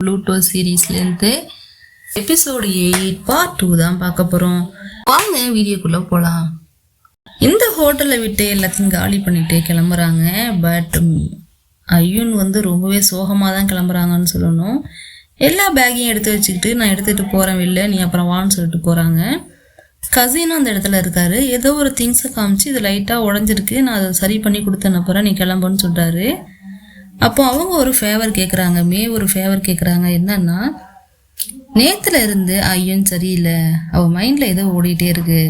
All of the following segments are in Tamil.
ப்ளூட்டோ சீரீஸ்லேருந்து எபிசோடு எயிட் பார்ட் டூ தான் பார்க்க போகிறோம் வாங்க வீடியோக்குள்ளே போகலாம் இந்த ஹோட்டலை விட்டு எல்லாத்தையும் காலி பண்ணிட்டு கிளம்புறாங்க. பட் ஐயன் வந்து ரொம்பவே சோகமாக தான் கிளம்புறாங்கன்னு சொல்லணும். எல்லா பேக்கையும் எடுத்து வச்சுக்கிட்டு நான் எடுத்துகிட்டு போகிறேன் வெளில நீ அப்புறம் வான்னு சொல்லிட்டு போகிறாங்க கசினும் அந்த இடத்துல இருக்காரு. ஏதோ ஒரு திங்ஸை காமிச்சு இது லைட்டாக உடஞ்சிருக்கு. நான் அதை சரி பண்ணி கொடுத்தனப்புறம் நீ கிளம்புன்னு சொல்கிறாரு அப்போ அவங்க ஒரு ஃபேவர் கேட்குறாங்க மே ஒரு ஃபேவர் கேட்குறாங்க என்னன்னா நேத்துல இருந்து ஐயன் சரியில்லை. அவள் மைண்டில் ஏதோ ஓடிட்டே இருக்கு.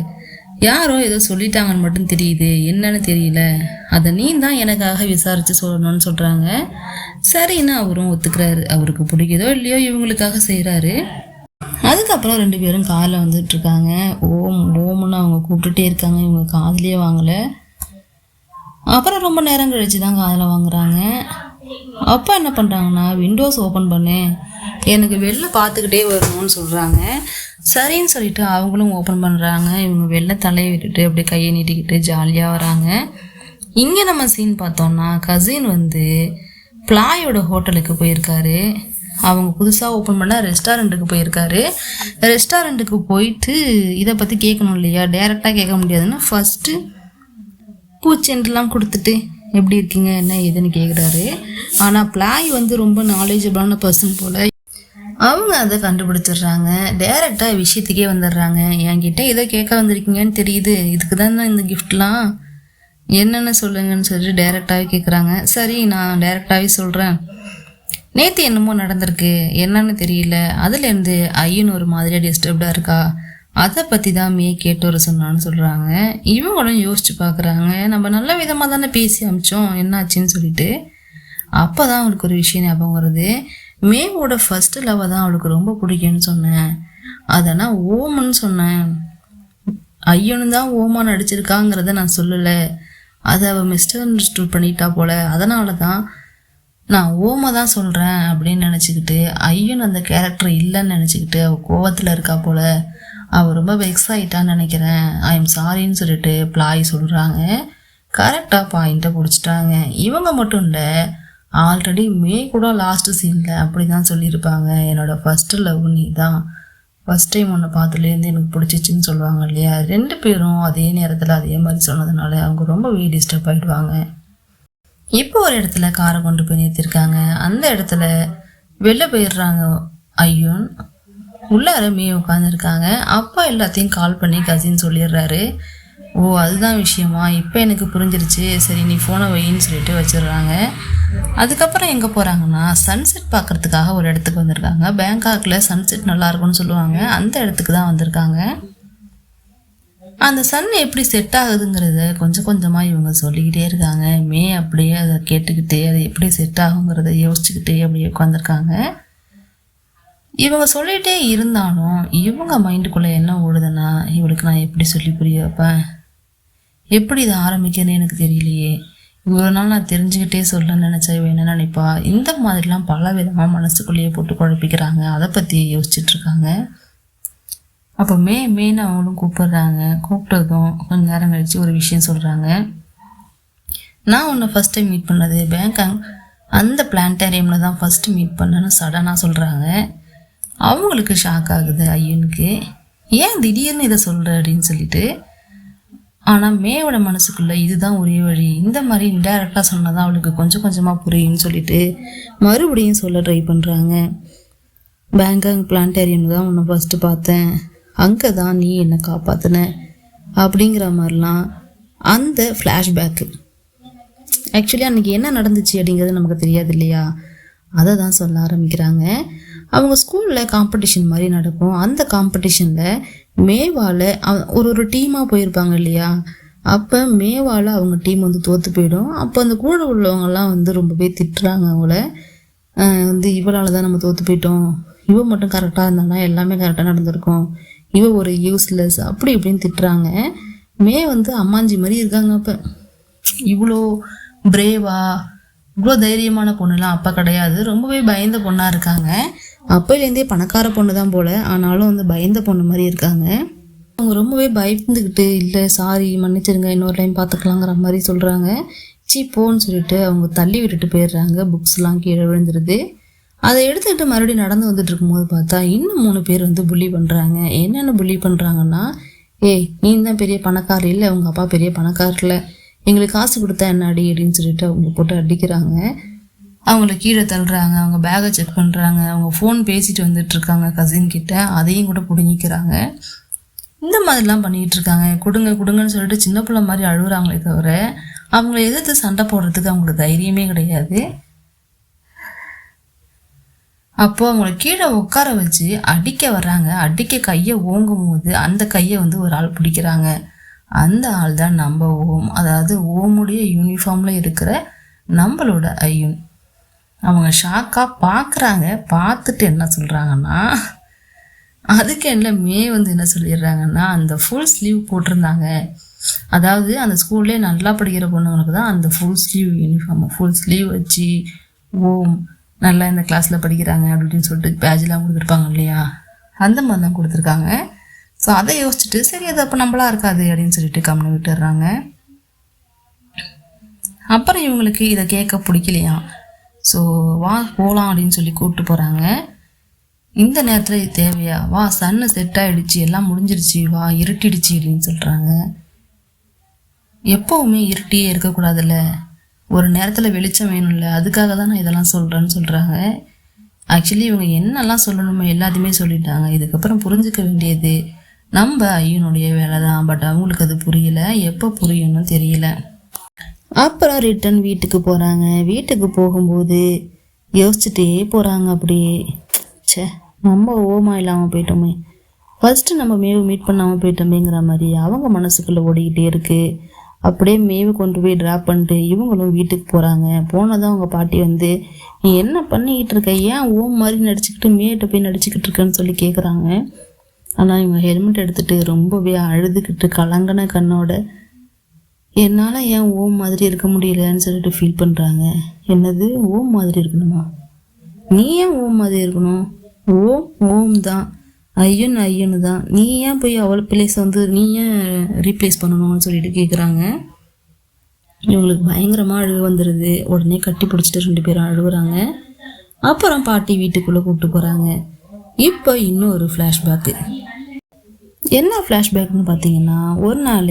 யாரோ ஏதோ சொல்லிட்டாங்கன்னு மட்டும் தெரியுது. என்னன்னு தெரியல. அதை நீ தான் எனக்காக விசாரித்து சொல்லணும்னு சொல்கிறாங்க சரின்னு அவரும் ஒத்துக்கிறாரு. அவருக்கு பிடிக்குதோ இல்லையோ இவங்களுக்காக செய்கிறாரு அதுக்கப்புறம் ரெண்டு பேரும் காரில் வந்துட்டுருக்காங்க ஓம் ஓம்னு அவங்க கூப்பிட்டுட்டே இருக்காங்க. இவங்க காதுலயே வாங்கலை. அப்புறம் ரொம்ப நேரம் கழிச்சு தான் காதில் வாங்குறாங்க. அப்பா என்ன பண்ணுறாங்கன்னா விண்டோஸ் ஓப்பன் பண்ணேன் எனக்கு வெளில பார்த்துக்கிட்டே வரணும்னு சொல்கிறாங்க சரின்னு சொல்லிட்டு அவங்களும் ஓப்பன் பண்ணுறாங்க இவங்க வெளில தலையை விட்டுட்டு அப்படியே கையை நீட்டிக்கிட்டு ஜாலியாக வராங்க. இங்கே நம்ம சீன் பார்த்தோம்னா கசின் வந்து பிளாயோட ஹோட்டலுக்கு போயிருக்காரு. அவங்க புதுசாக ஓப்பன் பண்ண ரெஸ்டாரண்ட்டுக்கு போயிருக்காரு. ரெஸ்டாரண்ட்டுக்கு போயிட்டு இதை பற்றி கேட்கணும் இல்லையா? டேரெக்டாக கேட்க முடியாதுன்னா ஃபஸ்ட்டு பூச்செண்டுலாம் கொடுத்துட்டு எப்படி இருக்கீங்க என்ன ஏதுன்னு கேட்குறாரு ஆனால் பிளாய் வந்து ரொம்ப நாலேஜபிளான பர்சன் போல். அவங்க அதை கண்டுபிடிச்சிடுறாங்க. டேரெக்டாக விஷயத்துக்கே வந்துடுறாங்க. என்கிட்ட ஏதோ கேட்க வந்திருக்கீங்கன்னு தெரியுது. இதுக்கு தானே இந்த கிஃப்ட்லாம் என்னென்ன சொல்லுங்கன்னு சொல்லிட்டு டேரெக்டாகவே கேட்குறாங்க சரி நான் டேரெக்டாகவே சொல்கிறேன் நேற்று என்னமோ நடந்திருக்கு. என்னன்னு தெரியல. அதுலேருந்து ஐயன் ஒரு மாதிரியாக டிஸ்டர்ப்டாக இருக்கா? அதை பற்றி தான் மே கேட்டோர் சொன்னான்னு சொல்கிறாங்க இவங்களும் யோசிச்சு பார்க்குறாங்க நம்ம நல்ல விதமாக தானே பேசி அமிச்சோம். என்னாச்சுன்னு சொல்லிட்டு. அப்போ தான் அவளுக்கு ஒரு விஷயம் ஞாபகம் வருது. மேவோட ஃபர்ஸ்ட் லவ்வை தான் அவளுக்கு ரொம்ப பிடிக்கும்னு சொன்னேன். அதெல்லாம் நான் ஓமன்னு சொன்னேன். ஐயனு தான் ஓமா நடிச்சிருக்காங்கிறத நான் சொல்லலை. அதை அவள் மிஸ்டர் அண்டர்ஸ்டூட் பண்ணிட்டா போல. அதனால தான் நான் ஓமை தான் சொல்கிறேன் அப்படின்னு நினச்சிக்கிட்டு ஐயன் அந்த கேரக்டர் இல்லைன்னு நினச்சிக்கிட்டு அவள் கோவத்தில் இருக்கா போல. அவள் ரொம்ப வெக்ஸ் ஆகிட்டான்னு நினைக்கிறேன். ஐ எம் சாரின்னு சொல்லிட்டு பிளாய் சொல்கிறாங்க கரெக்டாக பாயிண்ட்டை பிடிச்சிட்டாங்க. இவங்க மட்டும் இல்லை ஆல்ரெடி மே கூட லாஸ்ட்டு சீனில் அப்படி தான் சொல்லியிருப்பாங்க. என்னோடய ஃபஸ்ட்டு லவ் நீ தான் ஃபஸ்ட் டைம் ஒன்று பார்த்துலேருந்து எனக்கு பிடிச்சிச்சின்னு சொல்லுவாங்க இல்லையா? ரெண்டு பேரும் அதே நேரத்தில் அதே மாதிரி சொன்னதுனால அவங்க ரொம்பவே டிஸ்டர்ப் ஆகிடுவாங்க இப்போ ஒரு இடத்துல காரை கொண்டு போய் நிறுத்திருக்காங்க அந்த இடத்துல வெளில போயிடுறாங்க. ஐயோன் உள்ளார மே உட்காந்துருக்காங்க அப்பா எல்லாத்தையும் கால் பண்ணி கசின் சொல்லிடுறாரு. ஓ அதுதான் விஷயமா? இப்போ எனக்கு புரிஞ்சிருச்சு. சரி நீ ஃபோனை வைன்னு சொல்லிட்டு வச்சிடுறாங்க. அதுக்கப்புறம் எங்கே போகிறாங்கன்னா சன்செட் பார்க்கறதுக்காக ஒரு இடத்துக்கு வந்திருக்காங்க. பேங்காக்கில் சன்செட் நல்லா இருக்கும்னு சொல்லுவாங்க. அந்த இடத்துக்கு தான் வந்திருக்காங்க. அந்த சன் எப்படி செட் ஆகுதுங்கிறத கொஞ்சம் கொஞ்சமாக இவங்க சொல்லிக்கிட்டே இருக்காங்க. மே அப்படியே அதை கேட்டுக்கிட்டே அது எப்படி செட் ஆகுங்கிறத யோசிச்சுக்கிட்டே அப்படியே உட்காந்துருக்காங்க இவங்க சொல்லிகிட்டே இருந்தாலும் இவங்க மைண்டுக்குள்ளே என்ன ஓடுதுன்னா இவளுக்கு நான் எப்படி சொல்லி புரிய வைப்பேன்? எப்படி இதை ஆரம்பிக்கிறேன்னு எனக்கு தெரியலையே. இவ்வளோ நாள் நான் தெரிஞ்சுக்கிட்டே சொல்லணும்னு நினச்சா இவன் என்ன நினைப்பா? இந்த மாதிரிலாம் பல விதமாக மனசுக்குள்ளேயே போட்டு குழப்பிக்கிறாங்க. அதை பற்றி யோசிச்சுட்டு இருக்காங்க. அப்போ மே மேன்னு அவங்களும் கூப்பிடுறாங்க. கூப்பிட்டதும் கொஞ்ச நேரம் கழித்து ஒரு விஷயம் சொல்கிறாங்க நான் உன்னை ஃபஸ்ட் டைம் மீட் பண்ணது பேங்காங் அந்த பிளான்டேரியமில் தான் ஃபஸ்ட்டு மீட் பண்ணேன்னு சடனாக சொல்கிறாங்க அவங்களுக்கு ஷாக் ஆகுது ஐயனுக்கு. ஏன் திடீர்னு இதை சொல்கிற அப்படின்னு சொல்லிட்டு ஆனால் மேவோட மனசுக்குள்ளே இதுதான் ஒரே வழி. இந்த மாதிரி இன்டைரக்டாக சொன்னால் தான் அவளுக்கு கொஞ்சம் கொஞ்சமாக புரியும்னு சொல்லிட்டு மறுபடியும் சொல்ல ட்ரை பண்ணுறாங்க பேங்காங் பிளான்டேரியம் தான் உன்னை ஃபஸ்ட்டு பார்த்தேன். அங்கே தான் நீ என்னை காப்பாற்றின அப்படிங்கிற மாதிரிலாம் அந்த ஃப்ளாஷ்பேக்கு ஆக்சுவலி அன்றைக்கி என்ன நடந்துச்சு அப்படிங்கிறது நமக்கு தெரியாது இல்லையா? அதை தான் சொல்ல ஆரம்பிக்கிறாங்க. அவங்க ஸ்கூலில் காம்படிஷன் மாதிரி நடக்கும். அந்த காம்படிஷனில் மேவால் அவ- ஒரு ஒரு டீமாக போயிருப்பாங்க இல்லையா? அப்போ மேவால் அவங்க டீம் வந்து தோற்று போயிடும். அப்போ அந்த கூட உள்ளவங்கெல்லாம் வந்து ரொம்பவே திட்டுறாங்க அவங்கள. வந்து இவளால் தான் நம்ம தோற்று போயிட்டோம். இவ மட்டும் கரெக்டாக இருந்தானா? எல்லாமே கரெக்டாக நடந்திருக்கும். இவ ஒரு யூஸ்லெஸ் அப்படி இப்படின்னு திட்டுறாங்க. மே வந்து அம்மாஞ்சி மாதிரி இருக்காங்க அப்போ. இவ்வளோ பிரேவா இவ்வளோ தைரியமான பொண்ணுலாம் அப்போ கிடையாது. ரொம்பவே பயந்த பொண்ணாக இருக்காங்க. அப்போலேருந்தே பணக்கார பொண்ணு தான் போல். ஆனாலும் வந்து பயந்த பொண்ணு மாதிரி இருக்காங்க. அவங்க ரொம்பவே பயந்துக்கிட்டு இல்லை சாரி மன்னிச்சிருங்க இன்னொரு டைம் பார்த்துக்கலாங்கிற மாதிரி சொல்கிறாங்க சீ போன்னு சொல்லிட்டு அவங்க தள்ளி விட்டுட்டு போயிடுறாங்க. புக்ஸ்லாம் கீழே விழுந்துருது. அதை எடுத்துக்கிட்டு மறுபடியும் நடந்து வந்துட்டு இருக்கும்போது பார்த்தா இன்னும் மூணு பேர் வந்து புள்ளி பண்ணுறாங்க என்னென்ன புள்ளி பண்ணுறாங்கன்னா ஏய் நீ தான் பெரிய பணக்கார இல்லை உங்கள் அப்பா பெரிய பணக்காரில் இல்லை எங்களுக்கு காசு கொடுத்தா என்ன அடி அப்படின்னு சொல்லிட்டு அவங்க போட்டு அடிக்கிறாங்க. அவங்கள கீழே தள்ளுறாங்க அவங்க பேகை செக் பண்ணுறாங்க அவங்க ஃபோன் பேசிட்டு வந்துட்டுருக்காங்க கசின் கிட்ட. அதையும் கூட பிடுங்கிக்கிறாங்க. இந்த மாதிரிலாம் பண்ணிகிட்ருக்காங்க கொடுங்க கொடுங்கன்னு சொல்லிட்டு சின்ன பிள்ளை மாதிரி அழுகுறாங்களே தவிர அவங்கள எதிர்த்து சண்டை போடுறதுக்கு அவங்களுக்கு தைரியமே கிடையாது. அப்போது அவங்கள கீழே உட்கார வச்சு அடிக்க வர்றாங்க. அடிக்க கையை ஓங்கும் போது அந்த கையை வந்து ஒரு ஆள் பிடிக்கிறாங்க. அந்த ஆள் தான் நம்ம ஓம். அதாவது ஓமுடைய யூனிஃபார்மில் இருக்கிற நம்மளோட ஐயன். அவங்க ஷாக்காக பார்க்குறாங்க பார்த்துட்டு என்ன சொல்கிறாங்கன்னா அதுக்கு என்ன மே வந்து என்ன சொல்லிடுறாங்கன்னா அந்த ஃபுல் ஸ்லீவ் போட்டிருந்தாங்க. அதாவது அந்த ஸ்கூல்லே நல்லா படிக்கிற பொண்ணுங்களுக்கு தான் அந்த full sleeve uniform full sleeve வச்சு ஓம் நல்லா இந்த கிளாஸில் படிக்கிறாங்க அப்படின்னு சொல்லிட்டு பேஜெலாம் கொடுத்துருப்பாங்க இல்லையா? அந்த மாதிரி தான் கொடுத்துருக்காங்க. ஸோ அதை யோசிச்சுட்டு சரி அது அப்போ நம்மளா இருக்காது அப்படின்னு சொல்லிட்டு கம்முன்னு விட்டுடுறாங்க. அப்புறம் இவங்களுக்கு இதை கேட்க பிடிக்கலையாம். ஸோ வா போகலாம் அப்படின்னு சொல்லி கூப்பிட்டு போகிறாங்க இந்த நேரத்தில் இது தேவையா? வா சன்னு செட் ஆகிடுச்சு எல்லாம் முடிஞ்சிருச்சு வா இருட்டிடுச்சு அப்படின்னு சொல்கிறாங்க எப்போவுமே இருட்டியே இருக்கக்கூடாதுல்ல? ஒரு நேரத்தில் வெளிச்சம் வேணும்ல அதுக்காக தான் நான் இதெல்லாம் சொல்கிறேன்னு சொல்கிறாங்க ஆக்சுவலி இவங்க என்னெல்லாம் சொல்லணுமோ எல்லாத்தையுமே சொல்லிட்டாங்க. இதுக்கப்புறம் புரிஞ்சுக்க வேண்டியது நம்ம ஐயனுடைய வேலை தான் பட் அவங்களுக்கு அது புரியல. எப்போ புரியும்னு தெரியல. அப்புறம் ரிட்டன் வீட்டுக்கு போகிறாங்க வீட்டுக்கு போகும்போது யோசிச்சுட்டே போகிறாங்க அப்படியே. சே நம்ம ஓமா இல்லாமல் போயிட்டோமே. ஃபஸ்ட்டு நம்ம மேவு மீட் பண்ணாமல் போயிட்டோமேங்கிற மாதிரி அவங்க மனசுக்குள்ளே ஓடிக்கிட்டே இருக்குது அப்படியே மேவு கொண்டு போய் ட்ராப் பண்ணிட்டு இவங்களும் வீட்டுக்கு போகிறாங்க போனதும் அவங்க பாட்டி வந்து நீ என்ன பண்ணிக்கிட்டு இருக்க? ஏன் ஓம் மாதிரி நடிச்சுக்கிட்டு மேட்ட போய் நடிச்சுக்கிட்டு இருக்கேன்னு சொல்லி கேட்குறாங்க ஆனால் இவங்க ஹெல்மெட் எடுத்துகிட்டு ரொம்பவே அழுதுகிட்டு கலங்கின கண்ணோட என்னால் ஏன் ஓம் மாதிரி இருக்க முடியலன்னு சொல்லிட்டு ஃபீல் பண்ணுறாங்க என்னது? ஓம் மாதிரி இருக்கணுமா? நீ ஏன் ஓம் மாதிரி இருக்கணும்? ஓம் ஓம் தான். ஐயன் ஐயனு தான். நீ ஏன் போய் அவள் பிளேஸ் வந்து நீ ஏன் ரீப்ளேஸ் பண்ணணும்னு சொல்லிட்டு கேட்குறாங்க இவங்களுக்கு பயங்கரமாக அழுக வந்துடுது உடனே கட்டி பிடிச்சிட்டு ரெண்டு பேரும் அழுகுறாங்க. அப்புறம் பாட்டி வீட்டுக்குள்ளே கூப்பிட்டு போகிறாங்க இப்போ இன்னும் ஒரு ஃப்ளாஷ்பேக்கு என்ன ஃப்ளாஷ்பேக்னு பார்த்தீங்கன்னா ஒரு நாள்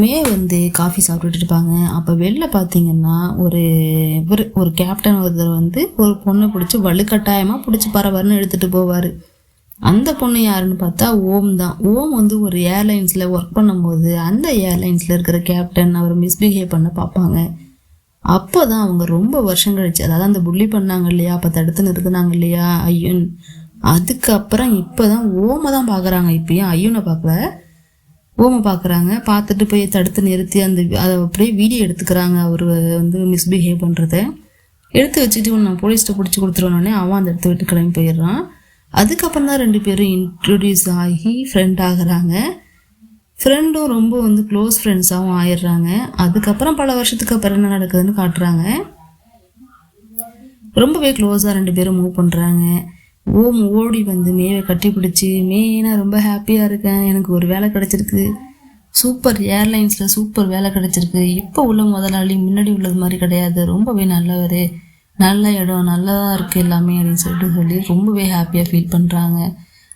மே வந்து காஃபி சாப்பிட்டுட்டு இருப்பாங்க அப்போ வெளில பார்த்தீங்கன்னா ஒரு இவர் ஒரு கேப்டன் ஒருத்தர் வந்து ஒரு பொண்ணை பிடிச்சி வலுக்கட்டாயமாக பிடிச்சி பரவாருன்னு எடுத்துகிட்டு போவார். அந்த பொண்ணு யாருன்னு பார்த்தா ஓம் தான். ஓம் வந்து ஒரு ஏர்லைன்ஸில் ஒர்க் பண்ணும்போது அந்த ஏர்லைன்ஸில் இருக்கிற கேப்டன் அவர் மிஸ்பிஹேவ் பண்ண பார்ப்பாங்க. அப்போ தான் அவங்க ரொம்ப வருஷம் கழிச்சு அதாவது அந்த புள்ளி பண்ணாங்க இல்லையா அப்போ தடுத்து நிறுத்தினாங்க இல்லையா ஐயன். அதுக்கப்புறம் இப்போ தான் ஓமை தான் பார்க்குறாங்க இப்பயும் ஐயனை பார்க்கல. ஓமை பார்க்குறாங்க பார்த்துட்டு போய் தடுத்து நிறுத்தி அந்த அதை அப்படியே வீடியோ எடுத்துக்கிறாங்க அவர் வந்து மிஸ்பிஹேவ் பண்ணுறத எடுத்து வச்சுட்டு இவன் நான் போலீஸ்கிட்ட பிடிச்சி கொடுத்துருவோன்னே அவன் அந்த இடத்த விட்டு கிளம்பி போயிடுறான். அதுக்கப்புறம் தான் ரெண்டு பேரும் இன்ட்ரடியூஸ் ஆகி ஃப்ரெண்ட் ஆகுறாங்க. ஃப்ரெண்டும் ரொம்ப வந்து க்ளோஸ் ஃப்ரெண்ட்ஸாகவும் ஆயிடுறாங்க. அதுக்கப்புறம் பல வருஷத்துக்கு அப்புறம் என்ன நடக்குதுன்னு காட்டுறாங்க. ரொம்பவே க்ளோஸாக ரெண்டு பேரும் மூவ் பண்ணுறாங்க ஓம் ஓடி வந்து மேவை கட்டி பிடிச்சி மெயினாக ரொம்ப ஹாப்பியாக இருக்கேன். எனக்கு ஒரு வேலை கிடச்சிருக்கு. சூப்பர் ஏர்லைன்ஸில் சூப்பர் வேலை கிடச்சிருக்கு. இப்போ உள்ள முதலாளி முன்னாடி உள்ளது மாதிரி கிடையாது. ரொம்பவே நல்லவர். நல்ல இடம் நல்லா இருக்குது எல்லாமே அப்படின்னு சொல்லிட்டு சொல்லி ரொம்பவே ஹாப்பியாக ஃபீல் பண்ணுறாங்க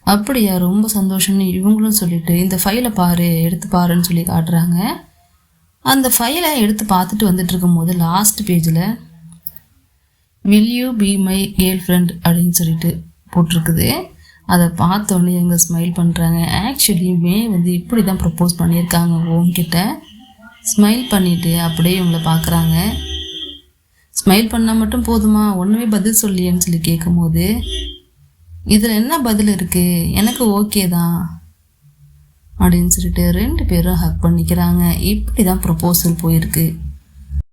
அப்படியா? ரொம்ப சந்தோஷம்னு இவங்களும் சொல்லிட்டு இந்த ஃபைலை பாரு எடுத்து பாருன்னு சொல்லி காட்டுறாங்க. அந்த ஃபைலை எடுத்து பார்த்துட்டு வந்துட்டு இருக்கும்போது லாஸ்ட் பேஜில் will you be my girl friend அப்படின்னு சொல்லிட்டு போட்டிருக்குது. அதை பார்த்தோன்னே இவங்க ஸ்மைல் பண்ணுறாங்க ஆக்சுவலியுமே வந்து இப்படி தான் ப்ரப்போஸ் பண்ணியிருக்காங்க உங்ககிட்ட. ஸ்மைல் பண்ணிவிட்டு அப்படியே இவங்கள பார்க்குறாங்க. ஸ்மைல் பண்ணால் மட்டும் போதுமா? ஒன்றுமே பதில் சொல்லியேன்னு சொல்லி கேட்கும்போது இதில் என்ன பதில் இருக்குது எனக்கு ஓகே தான். அப்படின்னு சொல்லிட்டு ரெண்டு பேரும் ஹக் பண்ணிக்கிறாங்க. இப்படி தான் ப்ரப்போசல் போயிருக்கு.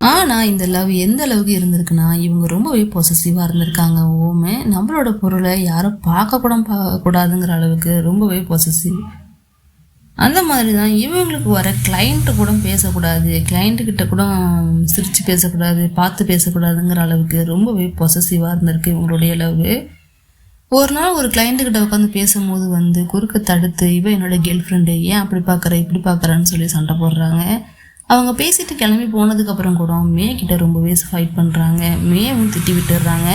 ஆனால் இந்த லவ் எந்த அளவுக்கு இருந்திருக்குன்னா இவங்க ரொம்பவே பொசசிவாக இருந்திருக்காங்க. ஓமே நம்மளோட பொருளை யாரும் பார்க்கக்கூட பார்க்கக்கூடாதுங்கிற அளவுக்கு ரொம்பவே பொசசிவ் அந்த மாதிரி தான் இவங்களுக்கு வர கிளைண்ட்டு கூட பேசக்கூடாது கிளைண்ட்டுக்கிட்ட கூட சிரித்து பேசக்கூடாது பார்த்து பேசக்கூடாதுங்கிற அளவுக்கு ரொம்பவே பொசசிவாக இருந்திருக்கு இவங்களுடைய லவ் ஒரு நாள் ஒரு கிளைண்ட்டுக்கிட்ட உட்காந்து பேசும்போது வந்து குறுக்க தடுத்து இவன் என்னோட கேர்ள் ஃப்ரெண்டு ஏன் அப்படி பார்க்குற இப்படி பார்க்குறான்னு சொல்லி சண்டை போடுறாங்க. அவங்க பேசிட்டு கிளம்பி போனதுக்கப்புறம் கூட மே கிட்ட ரொம்பவே ஃபைட் பண்ணுறாங்க மேவும் திட்டி விட்டுடுறாங்க.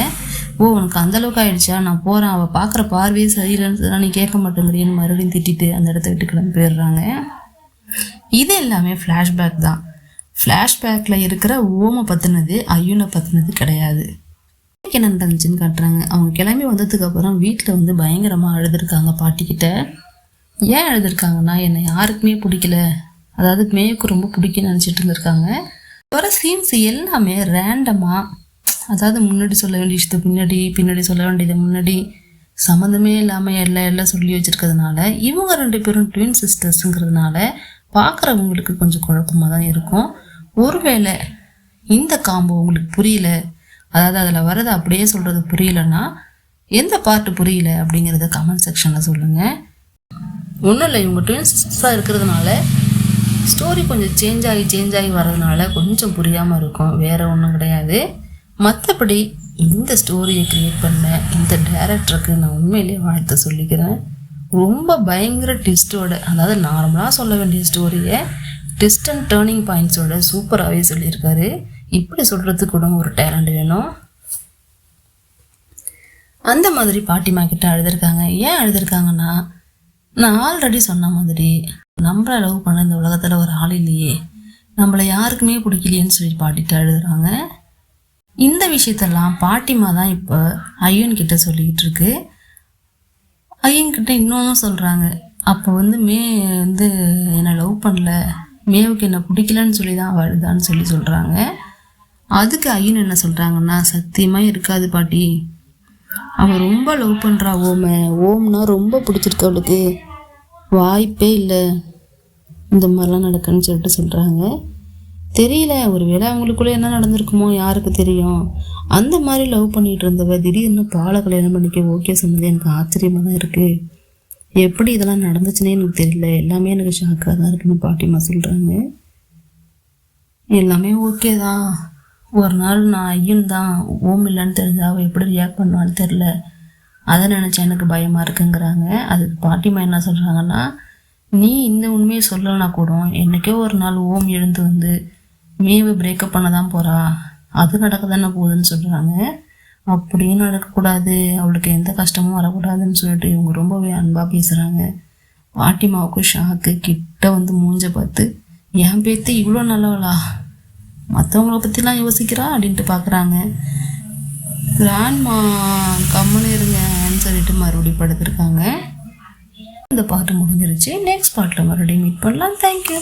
ஓ உனக்கு அந்த அளவுக்கு ஆயிடுச்சா? நான் போகிறேன் அவள் பார்க்குற பார்வையே சரியில்லைன்னு நீ கேட்க மாட்டேங்கிறேன்னு மறுபடியும் திட்டிட்டு அந்த இடத்த விட்டு கிளம்பி போயிடுறாங்க. இது எல்லாமே ஃப்ளாஷ்பேக் தான். ஃப்ளாஷ்பேக்கில் இருக்கிற ஓமை பற்றினது ஐயனை பற்றினது கிடையாது. என்ன நடந்துச்சுன்னு காட்டுறாங்க. அவங்க கிளம்பி வந்ததுக்கப்புறம் வீட்டில் வந்து பயங்கரமாக அழுதுருக்காங்க பாட்டிக்கிட்ட. ஏன் எழுதிருக்காங்கன்னா என்னை யாருக்குமே பிடிக்கல. அதாவது மேக்கு ரொம்ப பிடிக்கும்னு நினச்சிட்டு இருந்திருக்காங்க. வர சீன்ஸ் எல்லாமே ரேண்டமாக அதாவது முன்னாடி சொல்ல வேண்டிய இஷ்டத்தை பின்னாடி பின்னாடி சொல்ல வேண்டியது முன்னாடி சம்மந்தமே இல்லாமல் எல்லாம் எல்லாம் சொல்லி வச்சுருக்கிறதுனால இவங்க ரெண்டு பேரும் ட்வின் சிஸ்டர்ஸுங்கிறதுனால பார்க்குறவங்களுக்கு கொஞ்சம் குழப்பமாக தான் இருக்கும். ஒருவேளை இந்த காம்போ உங்களுக்கு புரியல அதாவது அதில் வர்றது அப்படியே சொல்கிறது புரியலன்னா எந்த பார்ட்டு புரியல அப்படிங்கிறத கமெண்ட் செக்ஷனில் சொல்லுங்கள் ஒன்றும் இல்லை இவங்க ட்வின் சிஸ்டர்ஸாக இருக்கிறதுனால ஸ்டோரி கொஞ்சம் சேஞ்ச் ஆகி சேஞ்ச் ஆகி வர்றதுனால கொஞ்சம் புரியாமல் இருக்கும். வேறு ஒன்றும் கிடையாது. மற்றபடி இந்த ஸ்டோரியை க்ரியேட் பண்ண இந்த டேரக்டருக்கு நான் உண்மையிலேயே வாழ்த்து சொல்லிக்கிறேன். ரொம்ப பயங்கர ட்விஸ்டோட அதாவது நார்மலாக சொல்ல வேண்டிய ஸ்டோரியை ட்விஸ்ட் அண்ட் டேர்னிங் பாயிண்ட்ஸோட சூப்பராகவே சொல்லியிருக்காரு. இப்படி சொல்கிறதுக்கு கூட ஒரு டேலண்ட் வேணும். அந்த மாதிரி பாட்டிமா கிட்ட அழுதுருக்காங்க. ஏன் அழுதுருக்காங்கன்னா நான் ஆல்ரெடி சொன்ன மாதிரி நம்மள லவ் பண்ண இந்த உலகத்தில் ஒரு ஆள் இல்லையே. நம்மளை யாருக்குமே பிடிக்கலையேன்னு சொல்லி பாட்டிட்டு அழுதுறாங்க இந்த விஷயத்தெல்லாம் பாட்டிமா தான் இப்போ ஐயன் கிட்ட சொல்லிக்கிட்டு இருக்கு. ஐயன் கிட்ட இன்னொன்னும் சொல்கிறாங்க அப்போ வந்து மே வந்து என்னை லவ் பண்ணல. மேவுக்கு என்னை பிடிக்கலன்னு சொல்லி தான் வருதான்னு அழுதான்னு சொல்லி சொல்கிறாங்க அதுக்கு ஐயன் என்ன சொல்கிறாங்கன்னா சத்தியமாக இருக்காது பாட்டி. அவன் ரொம்ப லவ் பண்ணுறா ஓமை. ஓம்னா ரொம்ப பிடிச்சிருக்கு அவளுக்கு. வாய்ப்பே இல்லை. இந்த மாதிரிலாம் நடக்குன்னு சொல்லிட்டு சொல்கிறாங்க தெரியல ஒரு வேளை அவங்களுக்குள்ளே என்ன நடந்திருக்குமோ யாருக்கு தெரியும். அந்த மாதிரி லவ் பண்ணிகிட்டு இருந்தவ திடீர்னு பாலை கல்யாணம் பண்ணிக்க ஓகே சொன்னது எனக்கு ஆச்சரியமாக தான் இருக்குது எப்படி இதெல்லாம் நடந்துச்சுன்னே எனக்கு தெரியல. எல்லாமே எனக்கு ஷாக்காக தான் இருக்குன்னு பாட்டிமா சொல்கிறாங்க எல்லாமே ஓகே தான். ஒரு நாள் நான் ஐயன் தான். ஓம் இல்லைன்னு தெரிஞ்சா அவள் எப்படி ரியாக்ட் பண்ணுவான்னு தெரில அதை நினச்சா எனக்கு பயமாக இருக்குங்கிறாங்க. அதுக்கு பாட்டிமா என்ன சொல்கிறாங்கன்னா நீ இந்த உண்மையை சொல்லலைனா கூட என்னைக்கோ ஒரு நாள் ஓம் எழுந்து வந்து மேவை பிரேக்கப் பண்ண தான் போகிறா அது நடக்க தானே போகுதுன்னு சொல்கிறாங்க அப்படியும் நடக்கக்கூடாது. அவளுக்கு எந்த கஷ்டமும் வரக்கூடாதுன்னு சொல்லிட்டு இவங்க ரொம்பவே அன்பாக பேசுகிறாங்க பாட்டிமாவுக்கும் ஷாக்கு. கிட்ட வந்து மூஞ்ச பார்த்து என் பேத்து இவ்வளோ நல்லவளா? மற்றவங்கள பற்றிலாம் யோசிக்கிறா? அப்படின்ட்டு பார்க்குறாங்க கிராண்ட்மா கம்முன்னு அப்படின்னு சொல்லிட்டு மறுபடியும் படுத்திருக்காங்க. இந்த பாட்டு முடிஞ்சிருச்சு. நெக்ஸ்ட் பாட்டில் மறுபடியும் மீட் பண்ணலாம். தேங்க்யூ